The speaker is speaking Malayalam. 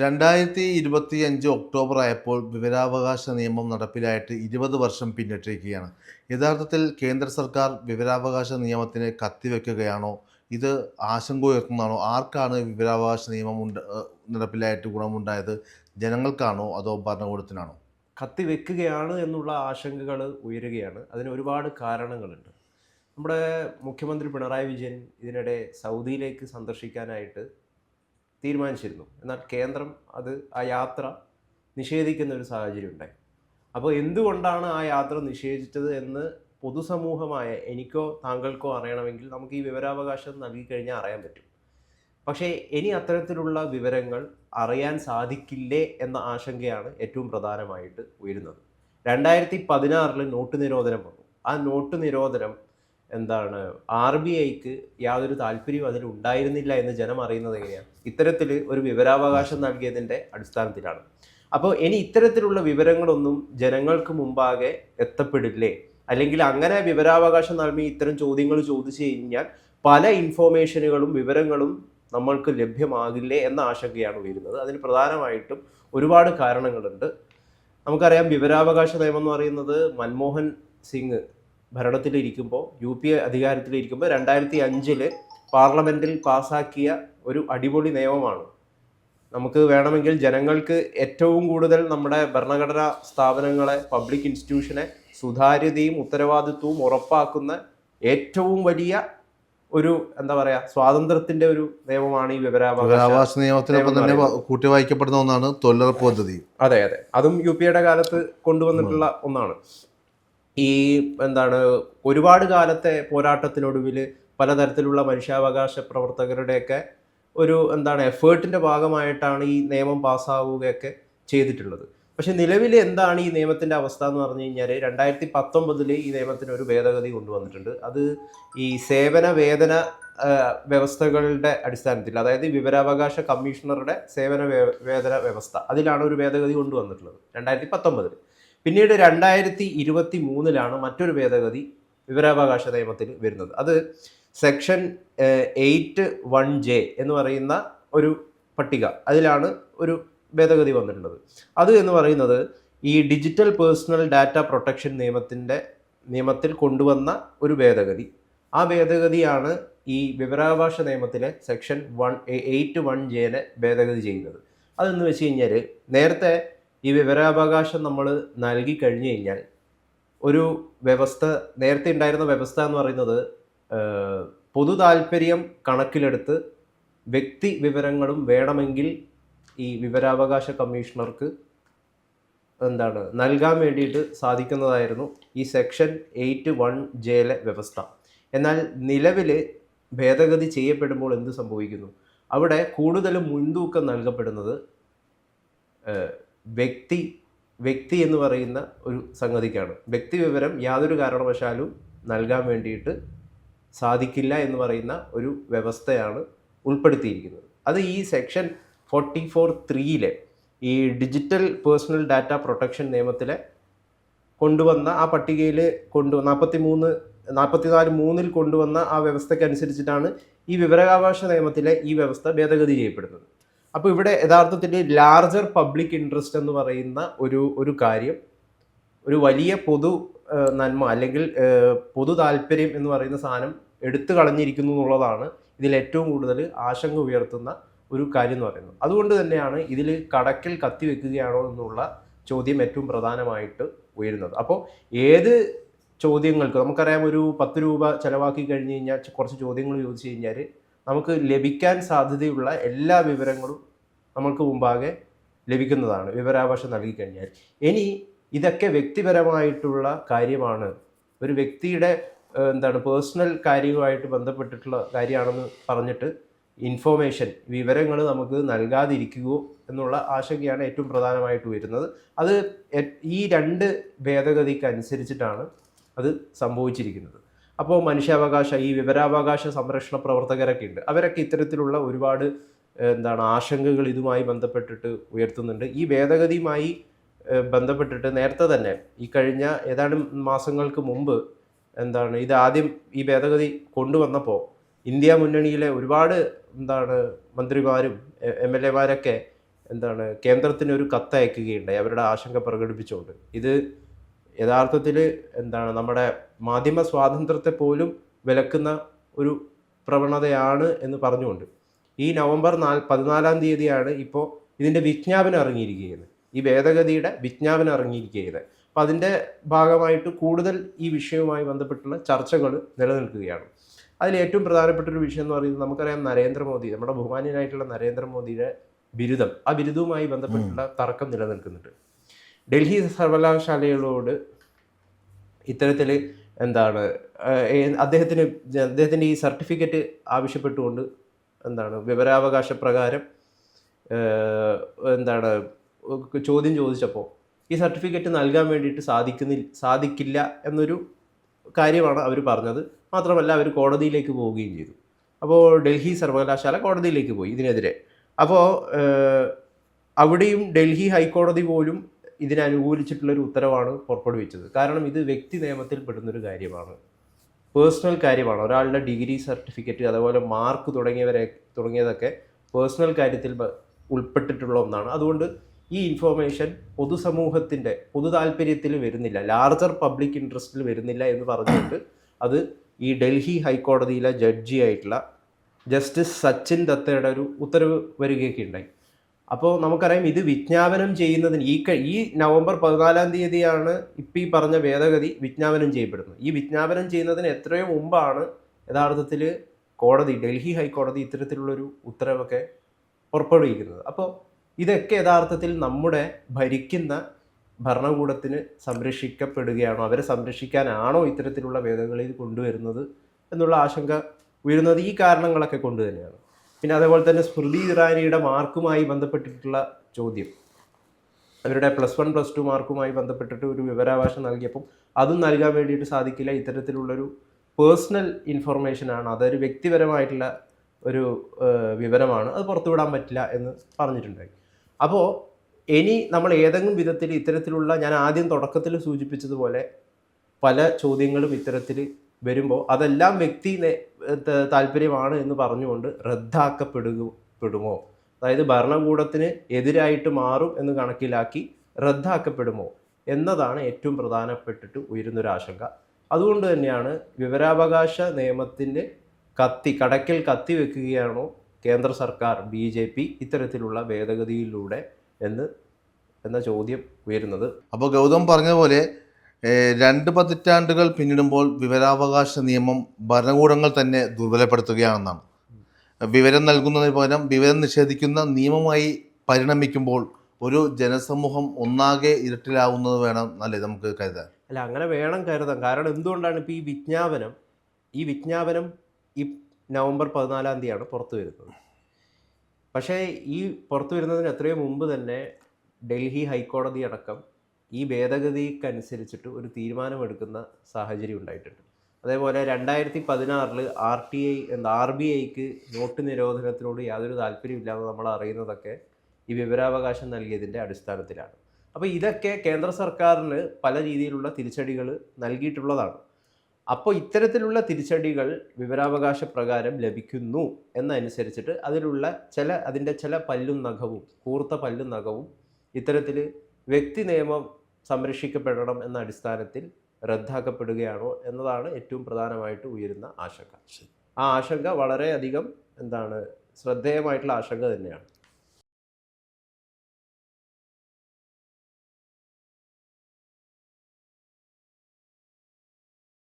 രണ്ടായിരത്തി ഇരുപത്തി അഞ്ച് ഒക്ടോബർ ആയപ്പോൾ വിവരാവകാശ നിയമം നടപ്പിലായിട്ട് ഇരുപത് വർഷം പിന്നിട്ടിരിക്കുകയാണ്. യഥാർത്ഥത്തിൽ കേന്ദ്ര സർക്കാർ വിവരാവകാശ നിയമത്തിന് കത്തിവെക്കുകയാണോ? ഇത് ആശങ്ക ഉയർത്തുന്നതാണോ? ആർക്കാണ് വിവരാവകാശ നിയമം ഉണ്ട് നടപ്പിലായിട്ട് ഗുണമുണ്ടായത്? ജനങ്ങൾക്കാണോ അതോ ഭരണകൂടത്തിനാണോ? കത്തിവെക്കുകയാണ് എന്നുള്ള ആശങ്കകൾ ഉയരുകയാണ്. അതിന് ഒരുപാട് കാരണങ്ങളുണ്ട്. നമ്മുടെ മുഖ്യമന്ത്രി പിണറായി വിജയൻ ഇതിനിടെ സൗദിയിലേക്ക് സന്ദർശിക്കാനായിട്ട് തീരുമാനിച്ചിരുന്നു. എന്നാൽ കേന്ദ്രം അത് ആ യാത്ര നിഷേധിക്കുന്ന ഒരു സാഹചര്യം ഉണ്ടായി. അപ്പോൾ എന്തുകൊണ്ടാണ് ആ യാത്ര നിഷേധിച്ചത് എന്ന് പൊതുസമൂഹമായ എനിക്കോ താങ്കൾക്കോ അറിയണമെങ്കിൽ നമുക്ക് ഈ വിവരാവകാശം നൽകി കഴിഞ്ഞാൽ അറിയാൻ പറ്റും. പക്ഷേ ഇനി അത്തരത്തിലുള്ള വിവരങ്ങൾ അറിയാൻ സാധിക്കില്ലേ എന്ന ആശങ്കയാണ് ഏറ്റവും പ്രധാനമായിട്ട് ഉയരുന്നത്. രണ്ടായിരത്തി പതിനാറിൽ നോട്ട് നിരോധനം വന്നു. ആ നോട്ട് നിരോധനം എന്താണ് ആർ ബി ഐക്ക് യാതൊരു താല്പര്യവും അതിൽ ഉണ്ടായിരുന്നില്ല എന്ന് ജനം അറിയുന്നത് എങ്ങനെയാണ്? ഇത്തരത്തിൽ ഒരു വിവരാവകാശം നൽകിയതിന്റെ അടിസ്ഥാനത്തിലാണ്. അപ്പോൾ ഇനി ഇത്തരത്തിലുള്ള വിവരങ്ങളൊന്നും ജനങ്ങൾക്ക് മുമ്പാകെ എത്തപ്പെടില്ലേ? അല്ലെങ്കിൽ അങ്ങനെ വിവരാവകാശം നൽകി ഇത്തരം ചോദ്യങ്ങൾ ചോദിച്ചു കഴിഞ്ഞാൽ പല ഇൻഫോർമേഷനുകളും വിവരങ്ങളും നമ്മൾക്ക് ലഭ്യമാകില്ലേ എന്ന ആശങ്കയാണ് ഉയരുന്നത്. അതിന് പ്രധാനമായിട്ടും ഒരുപാട് കാരണങ്ങളുണ്ട്. നമുക്കറിയാം വിവരാവകാശ നിയമം എന്ന് പറയുന്നത് മൻമോഹൻ സിംഗ് ഭരണത്തിലിരിക്കുമ്പോൾ യു പി എ അധികാരത്തിലിരിക്കുമ്പോൾ രണ്ടായിരത്തി അഞ്ചിൽ പാർലമെന്റിൽ പാസാക്കിയ ഒരു അടിപൊളി നിയമമാണ്. നമുക്ക് വേണമെങ്കിൽ ജനങ്ങൾക്ക് ഏറ്റവും കൂടുതൽ നമ്മുടെ ഭരണഘടനാ സ്ഥാപനങ്ങളെ പബ്ലിക് ഇൻസ്റ്റിറ്റ്യൂഷനെ സുതാര്യതയും ഉത്തരവാദിത്വവും ഉറപ്പാക്കുന്ന ഏറ്റവും വലിയ ഒരു എന്താ പറയാ സ്വാതന്ത്ര്യത്തിന്റെ ഒരു നിയമമാണ് ഈ വിവരാവകാശ നിയമത്തിനൊപ്പം തന്നെ കൂട്ടി വായിക്കപ്പെടുന്ന ഒന്നാണ് തൊഴിലുറപ്പ് പദ്ധതി. അതെ അതെ. അതും യു പി യുടെ കാലത്ത് കൊണ്ടുവന്നിട്ടുള്ള ഒന്നാണ്. ഈ എന്താണ് ഒരുപാട് കാലത്തെ പോരാട്ടത്തിനൊടുവിൽ പലതരത്തിലുള്ള മനുഷ്യാവകാശ പ്രവർത്തകരുടെയൊക്കെ ഒരു എന്താണ് എഫേർട്ടിന്റെ ഭാഗമായിട്ടാണ് ഈ നിയമം പാസ്സാവുകയൊക്കെ ചെയ്തിട്ടുള്ളത്. പക്ഷെ നിലവിൽ എന്താണ് ഈ നിയമത്തിന്റെ അവസ്ഥ എന്ന് പറഞ്ഞു കഴിഞ്ഞാൽ രണ്ടായിരത്തി പത്തൊമ്പതിൽ ഈ നിയമത്തിന് ഒരു ഭേദഗതി കൊണ്ടുവന്നിട്ടുണ്ട്. അത് ഈ സേവന വേതന വ്യവസ്ഥകളുടെ അടിസ്ഥാനത്തിൽ അതായത് വിവരാവകാശ കമ്മീഷണറുടെ സേവന വേതന വ്യവസ്ഥ അതിലാണ് ഒരു ഭേദഗതി കൊണ്ടുവന്നിട്ടുള്ളത് രണ്ടായിരത്തി പത്തൊമ്പതിൽ പിന്നീട് രണ്ടായിരത്തി ഇരുപത്തി മൂന്നിലാണ് മറ്റൊരു ഭേദഗതി വിവരാവകാശ നിയമത്തിൽ വരുന്നത്. അത് സെക്ഷൻ എയ്റ്റ് വൺ ജെ എന്ന് പറയുന്ന ഒരു പട്ടിക. അതിലാണ് ഒരു ഭേദഗതി വന്നിട്ടുള്ളത്. അത് എന്ന് പറയുന്നത് ഈ ഡിജിറ്റൽ പേഴ്സണൽ ഡാറ്റ പ്രൊട്ടക്ഷൻ നിയമത്തിന്റെ നിയമത്തിൽ കൊണ്ടുവന്ന ഒരു ഭേദഗതി. ആ ഭേദഗതിയാണ് ഈ വിവരാവകാശ നിയമത്തിലെ സെക്ഷൻ വൺ എയ്റ്റ് വൺ ജെനെ ഭേദഗതി ചെയ്യുന്നത്. അതെന്ന് വെച്ച് കഴിഞ്ഞാൽ നേരത്തെ ഈ വിവരാവകാശം നമ്മൾ നൽകി കഴിഞ്ഞു കഴിഞ്ഞാൽ ഒരു വ്യവസ്ഥ നേരത്തെ ഉണ്ടായിരുന്ന വ്യവസ്ഥ എന്ന് പറയുന്നത് പൊതു താല്പര്യം കണക്കിലെടുത്ത് വ്യക്തി വിവരങ്ങളും വേണമെങ്കിൽ ഈ വിവരാവകാശ കമ്മീഷണർക്ക് എന്താണ് നൽകാൻ വേണ്ടിയിട്ട് സാധിക്കുന്നതായിരുന്നു ഈ സെക്ഷൻ എയ്റ്റ് വൺ ജെയിലെ വ്യവസ്ഥ. എന്നാൽ നിലവിൽ ഭേദഗതി ചെയ്യപ്പെടുമ്പോൾ എന്ത് സംഭവിക്കുന്നു? അവിടെ കൂടുതലും മുൻതൂക്കം നൽകപ്പെടുന്നത് വ്യക്തി വ്യക്തി എന്ന് പറയുന്ന ഒരു സംഗതിക്കാണ്. വ്യക്തി വിവരം യാതൊരു കാരണവശാലും നൽകാൻ വേണ്ടിയിട്ട് സാധിക്കില്ല എന്ന് പറയുന്ന ഒരു വ്യവസ്ഥയാണ് ഉൾപ്പെടുത്തിയിരിക്കുന്നത്. അത് ഈ സെക്ഷൻ ഫോർട്ടി ഫോർ ത്രീയിലെ ഈ ഡിജിറ്റൽ പേഴ്സണൽ ഡാറ്റ പ്രൊട്ടക്ഷൻ നിയമത്തിലെ കൊണ്ടുവന്ന ആ പട്ടികയിൽ കൊണ്ടു നാൽപ്പത്തി മൂന്ന് നാൽപ്പത്തിനാല് മൂന്നിൽ കൊണ്ടുവന്ന ആ വ്യവസ്ഥയ്ക്ക് അനുസരിച്ചിട്ടാണ് ഈ വിവരാവകാശ നിയമത്തിലെ ഈ വ്യവസ്ഥ ഭേദഗതി ചെയ്യപ്പെടുന്നത്. അപ്പോൾ ഇവിടെ യഥാർത്ഥത്തിൽ ലാർജർ പബ്ലിക് ഇൻട്രസ്റ്റ് എന്ന് പറയുന്ന ഒരു ഒരു കാര്യം ഒരു വലിയ പൊതു നന്മ അല്ലെങ്കിൽ പൊതു താല്പര്യം എന്ന് പറയുന്ന സാധനം എടുത്തു കളഞ്ഞിരിക്കുന്നു എന്നുള്ളതാണ് ഇതിൽ ഏറ്റവും കൂടുതൽ ആശങ്ക ഉയർത്തുന്ന ഒരു കാര്യം എന്ന് പറയുന്നത്. അതുകൊണ്ട് തന്നെയാണ് ഇതിൽ കടക്കിൽ കത്തി വെക്കുകയാണോ എന്നുള്ള ചോദ്യം ഏറ്റവും പ്രധാനമായിട്ട് ഉയരുന്നത്. അപ്പോൾ ഏത് ചോദ്യങ്ങൾക്ക് നമുക്കറിയാം ഒരു പത്ത് രൂപ ചിലവാക്കി കഴിഞ്ഞ് കഴിഞ്ഞാൽ കുറച്ച് ചോദ്യങ്ങൾ ചോദിച്ചു കഴിഞ്ഞാൽ നമുക്ക് ലഭിക്കാൻ സാധ്യതയുള്ള എല്ലാ വിവരങ്ങളും നമ്മൾക്ക് മുമ്പാകെ ലഭിക്കുന്നതാണ്. വിവരാവകാശം നൽകി കഴിഞ്ഞാൽ. ഇനി ഇതൊക്കെ വ്യക്തിപരമായിട്ടുള്ള കാര്യമാണ്. ഒരു വ്യക്തിയുടെ എന്താണ് പേഴ്സണൽ കാര്യവുമായിട്ട് ബന്ധപ്പെട്ടിട്ടുള്ള കാര്യമാണെന്ന് പറഞ്ഞിട്ട് ഇൻഫോർമേഷൻ വിവരങ്ങൾ നമുക്ക് നൽകാതിരിക്കുകയോ എന്നുള്ള ആശങ്കയാണ് ഏറ്റവും പ്രധാനമായിട്ട് വരുന്നത്. അത് ഈ രണ്ട് ഭേദഗതിക്ക് അനുസരിച്ചിട്ടാണ് അത് സംഭവിച്ചിരിക്കുന്നത്. അപ്പോൾ മനുഷ്യാവകാശ ഈ വിവരാവകാശ സംരക്ഷണ പ്രവർത്തകരൊക്കെ ഉണ്ട്. അവരൊക്കെ ഇത്തരത്തിലുള്ള ഒരുപാട് എന്താണ് ആശങ്കകൾ ഇതുമായി ബന്ധപ്പെട്ടിട്ട് ഉയർത്തുന്നുണ്ട്. ഈ ഭേദഗതിയുമായി ബന്ധപ്പെട്ടിട്ട് നേരത്തെ തന്നെ ഈ കഴിഞ്ഞ ഏതാനും മാസങ്ങൾക്ക് മുമ്പ് എന്താണ് ഇത് ആദ്യം ഈ ഭേദഗതി കൊണ്ടുവന്നപ്പോൾ ഇന്ത്യ മുന്നണിയിലെ ഒരുപാട് എന്താണ് മന്ത്രിമാരും എം എൽ എമാരൊക്കെ എന്താണ് കേന്ദ്രത്തിന് ഒരു കത്ത് അയക്കുകയുണ്ടായി അവരുടെ ആശങ്ക പ്രകടിപ്പിച്ചുകൊണ്ട്. ഇത് യഥാർത്ഥത്തിൽ എന്താണ് നമ്മുടെ മാധ്യമ സ്വാതന്ത്ര്യത്തെ പോലും വിലക്കുന്ന ഒരു പ്രവണതയാണ് എന്ന് പറഞ്ഞുകൊണ്ട് ഈ നവംബർ നാല് പതിനാലാം തീയതിയാണ് ഇപ്പോൾ ഇതിന്റെ വിജ്ഞാപനം ഇറങ്ങിയിരിക്കുന്നത്. ഈ ഭേദഗതിയുടെ വിജ്ഞാപനം ഇറങ്ങിയിരിക്കുന്നത്. അപ്പം അതിന്റെ ഭാഗമായിട്ട് കൂടുതൽ ഈ വിഷയവുമായി ബന്ധപ്പെട്ടുള്ള ചർച്ചകൾ നിലനിൽക്കുകയാണ്. അതിൽ ഏറ്റവും പ്രധാനപ്പെട്ട ഒരു വിഷയം എന്ന് പറയുന്നത് നമുക്കറിയാം നരേന്ദ്രമോദി നമ്മുടെ ബഹുമാന്യനായിട്ടുള്ള നരേന്ദ്രമോദിയുടെ ബിരുദം. ആ ബിരുദവുമായി ബന്ധപ്പെട്ടുള്ള തർക്കം നിലനിൽക്കുന്നുണ്ട്. ഡൽഹി സർവകലാശാലകളോട് ഇത്തരത്തിൽ എന്താണ് അദ്ദേഹത്തിന് അദ്ദേഹത്തിന്റെ ഈ സർട്ടിഫിക്കറ്റ് ആവശ്യപ്പെട്ടുകൊണ്ട് എന്താണ് വിവരാവകാശ പ്രകാരം എന്താണ് ചോദ്യം ചോദിച്ചപ്പോൾ ഈ സർട്ടിഫിക്കറ്റ് നൽകാൻ വേണ്ടിയിട്ട് സാധിക്കുന്നില്ല സാധിക്കില്ല എന്നൊരു കാര്യമാണ് അവർ പറഞ്ഞത്. മാത്രമല്ല അവർ കോടതിയിലേക്ക് പോവുകയും ചെയ്തു. അപ്പോൾ ഡൽഹി സർവകലാശാല കോടതിയിലേക്ക് പോയി ഇതിനെതിരെ. അപ്പോൾ അവിടെയും ഡൽഹി ഹൈക്കോടതി പോലും ഇതിനെ അനുകൂലിച്ചിട്ടുള്ള ഒരു ഉത്തരവാണ് പുറപ്പെടുവിച്ചത്. കാരണം ഇത് വ്യക്തി നിയമത്തിൽ പെടുന്നൊരു കാര്യമാണ്. പേഴ്സണൽ കാര്യമാണ്. ഒരാളുടെ ഡിഗ്രി സർട്ടിഫിക്കറ്റ് അതുപോലെ മാർക്ക് തുടങ്ങിയവരെ തുടങ്ങിയതൊക്കെ പേഴ്സണൽ കാര്യത്തിൽ ഉൾപ്പെട്ടിട്ടുള്ള ഒന്നാണ്. അതുകൊണ്ട് ഈ ഇൻഫോർമേഷൻ പൊതുസമൂഹത്തിന്റെ പൊതു താല്പര്യത്തിൽ വരുന്നില്ല. ലാർജർ പബ്ലിക് ഇൻട്രസ്റ്റിൽ വരുന്നില്ല എന്ന് പറഞ്ഞുകൊണ്ട് അത് ഈ ഡൽഹി ഹൈക്കോടതിയിലെ ജഡ്ജിയായിട്ടുള്ള ജസ്റ്റിസ് സച്ചിൻ ദത്തയുടെ ഒരു ഉത്തരവ് വരികയൊക്കെ ഉണ്ടായി. അപ്പോൾ നമുക്കറിയാം ഇത് വിജ്ഞാപനം ചെയ്യുന്നതിന് ഈ ഈ നവംബർ പതിനാലാം തീയതിയാണ് ഇപ്പം ഈ പറഞ്ഞ ഭേദഗതി വിജ്ഞാപനം ചെയ്യപ്പെടുന്നത്. ഈ വിജ്ഞാപനം ചെയ്യുന്നതിന് എത്രയോ മുമ്പാണ് യഥാർത്ഥത്തിൽ കോടതി ഡൽഹി ഹൈക്കോടതി ഇത്തരത്തിലുള്ളൊരു ഉത്തരവൊക്കെ പുറപ്പെടുവിക്കുന്നത്. അപ്പോൾ ഇതൊക്കെ യഥാർത്ഥത്തിൽ നമ്മുടെ ഭരിക്കുന്ന ഭരണകൂടത്തിന് സംരക്ഷിക്കപ്പെടുകയാണോ? അവരെ സംരക്ഷിക്കാനാണോ ഇത്തരത്തിലുള്ള ഭേദഗതി കൊണ്ടുവരുന്നത് എന്നുള്ള ആശങ്ക ഉയരുന്നത് ഈ കാരണങ്ങളൊക്കെ കൊണ്ട് തന്നെയാണ്. പിന്നെ അതേപോലെ തന്നെ സ്മൃതി ഇറാനിയുടെ മാർക്കുമായി ബന്ധപ്പെട്ടിട്ടുള്ള ചോദ്യം. അവരുടെ പ്ലസ് വൺ പ്ലസ് ടു മാർക്കുമായി ബന്ധപ്പെട്ടിട്ട് ഒരു വിവരാവകാശം നൽകിയപ്പം അതും നൽകാൻ വേണ്ടിയിട്ട് സാധിക്കില്ല. ഇത്തരത്തിലുള്ളൊരു പേഴ്സണൽ ഇൻഫർമേഷനാണ് അതൊരു വ്യക്തിപരമായിട്ടുള്ള ഒരു വിവരമാണ്. അത് പുറത്തുവിടാൻ പറ്റില്ല എന്ന് പറഞ്ഞിട്ടുണ്ടായി. അപ്പോൾ ഇനി നമ്മൾ ഏതെങ്കിലും വിധത്തിൽ ഇത്തരത്തിലുള്ള ഞാൻ ആദ്യം തുടക്കത്തിൽ സൂചിപ്പിച്ചതുപോലെ പല ചോദ്യങ്ങളും ഇത്തരത്തിൽ വരുമ്പോൾ അതെല്ലാം വ്യക്തി താല്പര്യമാണ് എന്ന് പറഞ്ഞുകൊണ്ട് റദ്ദാക്കപ്പെടുകപ്പെടുമോ അതായത് ഭരണകൂടത്തിന് എതിരായിട്ട് മാറും എന്ന് കണക്കിലാക്കി റദ്ദാക്കപ്പെടുമോ? എന്നതാണ് ഏറ്റവും പ്രധാനപ്പെട്ടിട്ട് ഉയരുന്നൊരു ആശങ്ക. അതുകൊണ്ട് തന്നെയാണ് വിവരാവകാശ നിയമത്തിന്റെ കത്തി കടക്കൽ കത്തി വെക്കുകയാണോ കേന്ദ്ര സർക്കാർ ബി ജെ പി ഇത്തരത്തിലുള്ള ഭേദഗതിയിലൂടെ എന്ന് എന്ന ചോദ്യം ഉയരുന്നത്. അപ്പോൾ ഗൗതം പറഞ്ഞ പോലെ രണ്ട് പതിറ്റാണ്ടുകൾ പിന്നിടുമ്പോൾ വിവരാവകാശ നിയമം ഭരണകൂടങ്ങൾ തന്നെ ദുർബലപ്പെടുത്തുകയാണെന്നാണ്. വിവരം നൽകുന്നതിന് പകരം വിവരം നിഷേധിക്കുന്ന നിയമമായി പരിണമിക്കുമ്പോൾ ഒരു ജനസമൂഹം ഒന്നാകെ ഇരട്ടിലാവുന്നത് വേണം അല്ലേ നമുക്ക് കരുതാൻ. അല്ല അങ്ങനെ വേണം കരുതാം കാരണം എന്തുകൊണ്ടാണ് ഇപ്പോൾ ഈ വിജ്ഞാപനം ഈ വിജ്ഞാപനം ഈ നവംബർ പതിനാലാം തീയതിയാണ് പുറത്തു വരുന്നത്. പക്ഷേ ഈ പുറത്തു വരുന്നതിന് എത്രയോ മുമ്പ് തന്നെ ഡൽഹി ഹൈക്കോടതി അടക്കം ഈ ഭേദഗതിക്കനുസരിച്ചിട്ട് ഒരു തീരുമാനമെടുക്കുന്ന സാഹചര്യം ഉണ്ടായിട്ടുണ്ട്. അതേപോലെ രണ്ടായിരത്തി പതിനാറിൽ ആർ ടി ഐ എന്താ ആർ ബി ഐക്ക് നോട്ട് നിരോധനത്തിനോട് യാതൊരു താല്പര്യമില്ലാതെ നമ്മൾ അറിയുന്നതൊക്കെ ഈ വിവരാവകാശം നൽകിയതിന്റെ അടിസ്ഥാനത്തിലാണ്. അപ്പോൾ ഇതൊക്കെ കേന്ദ്ര സർക്കാരിന് പല രീതിയിലുള്ള തിരിച്ചടികൾ നൽകിയിട്ടുള്ളതാണ്. അപ്പോൾ ഇത്തരത്തിലുള്ള തിരിച്ചടികൾ വിവരാവകാശ പ്രകാരം ലഭിക്കുന്നു എന്നനുസരിച്ചിട്ട് അതിലുള്ള ചില അതിന്റെ ചില പല്ലും നഖവും കൂർത്ത പല്ലും നഖവും ഇത്തരത്തിൽ വ്യക്തി നിയമം സംരക്ഷിക്കപ്പെടണം എന്ന അടിസ്ഥാനത്തിൽ റദ്ദാക്കപ്പെടുകയാണോ എന്നതാണ് ഏറ്റവും പ്രധാനമായിട്ട് ഉയരുന്ന ആശങ്ക. ആ ആശങ്ക വളരെയധികം എന്താണ് ശ്രദ്ധേയമായിട്ടുള്ള ആശങ്ക തന്നെയാണ്.